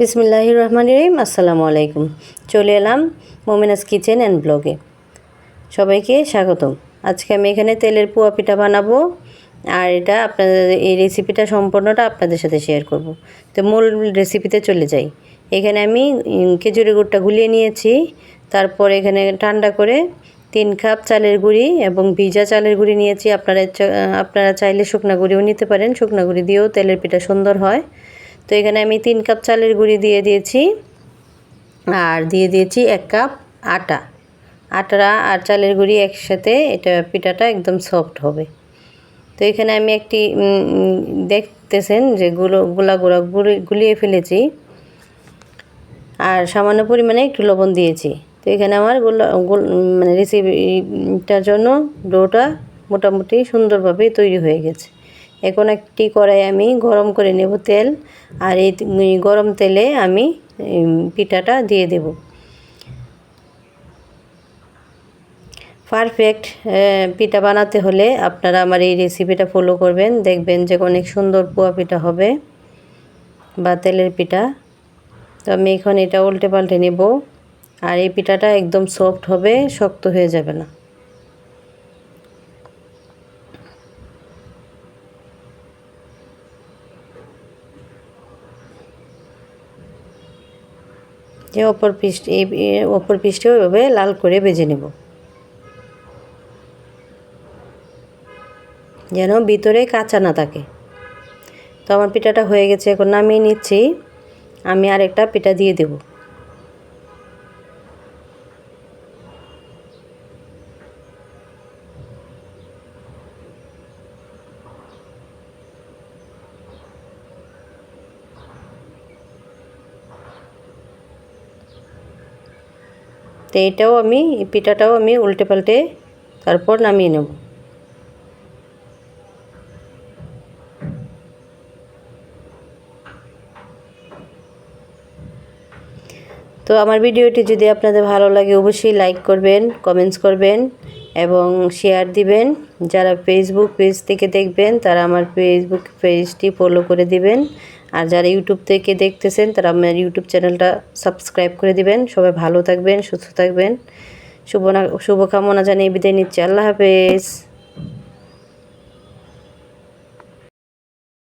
বিসমিল্লাহ রহমান রহিম, আসসালামু আলাইকুম। চলে এলাম মোমিনাস কিচেন অ্যান্ড ব্লগে। সবাইকে স্বাগতম। আজকে আমি এখানে তেলের পোয়া পিঠা বানাবো, আর এটা আপনাদের, এই রেসিপিটা সম্পূর্ণটা আপনাদের সাথে শেয়ার করব। তো মূল রেসিপিতে চলে যাই। এখানে আমি খেজুরি গুড়টা গুলিয়ে নিয়েছি। তারপর এখানে ঠান্ডা করে তিন কাপ চালের গুঁড়ি এবং ভিজা চালের গুঁড়ি নিয়েছি। আপনারা আপনারা চাইলে শুকনা গুঁড়িও নিতে পারেন। শুকনা গুঁড়ি দিয়েও তেলের পিঠা সুন্দর হয়। তো এখানে আমি তিন কাপ চালের গুঁড়ি দিয়ে দিয়েছি আর দিয়ে দিয়েছি এক কাপ আটা। আটা আর চালের গুঁড়ি একসাথে এটা পিঠাটা একদম সফট হবে। তো এখানে আমি একটি দেখতেছেন যে গুলো, গোলা গোড়া গুলি- গুলিয়ে ফেলেছি। আর সামান্য পরিমাণে একটু লবণ দিয়েছি। তো এখানে আমার গোলা, গোল মানে রেসিপিটার জন্য ডোটা মোটামুটি সুন্দরভাবে তৈরি হয়ে গেছে। এখন একটি কড়াই আমি গরম করে নেব তেল, আর এই গরম তেলে আমি পিঠাটা দিয়ে দেব। পারফেক্ট পিঠা বানাতে হলে আপনারা আমার এই রেসিপিটা ফলো করবেন, দেখবেন যে অনেক সুন্দর পোয়া পিঠা হবে বা তেলের পিঠা। তো আমি এখন এটা উল্টে পাল্টে নেব, আর এই পিঠাটা একদম সফট হবে, শক্ত হয়ে যাবে না। যে অপর পিস এই এই অপর পিসটাও এভাবে লাল করে ভেজে নেব। যেন ভিতরে কাঁচা না থাকে। তো আমার পিঠাটা হয়ে গেছে, এখন নামিয়ে নিচ্ছি। আমি আরেকটা পিঠা দিয়ে দেব। তো এটাও আমি পিঠাটাও আমি উল্টে পাল্টে তারপর নামিয়ে নেব। তো আমার ভিডিওটি যদি আপনাদের ভালো লাগে, অবশ্যই লাইক করবেন কমেন্টস করবেন এবং শেয়ার দিবেন। যারা ফেসবুক পেজ থেকে দেখবেন, তারা আমার ফেসবুক পেজটি ফলো করে দিবেন। আর যারা ইউটিউব থেকে দেখতেছেন, তারা আমার ইউটিউব চ্যানেলটা সাবস্ক্রাইব করে দিবেন। সবাই ভালো থাকবেন, সুস্থ থাকবেন। শুভ শুভকামনা জানিয়ে বিদায় নিচ্ছি। আল্লাহ হাফেজ।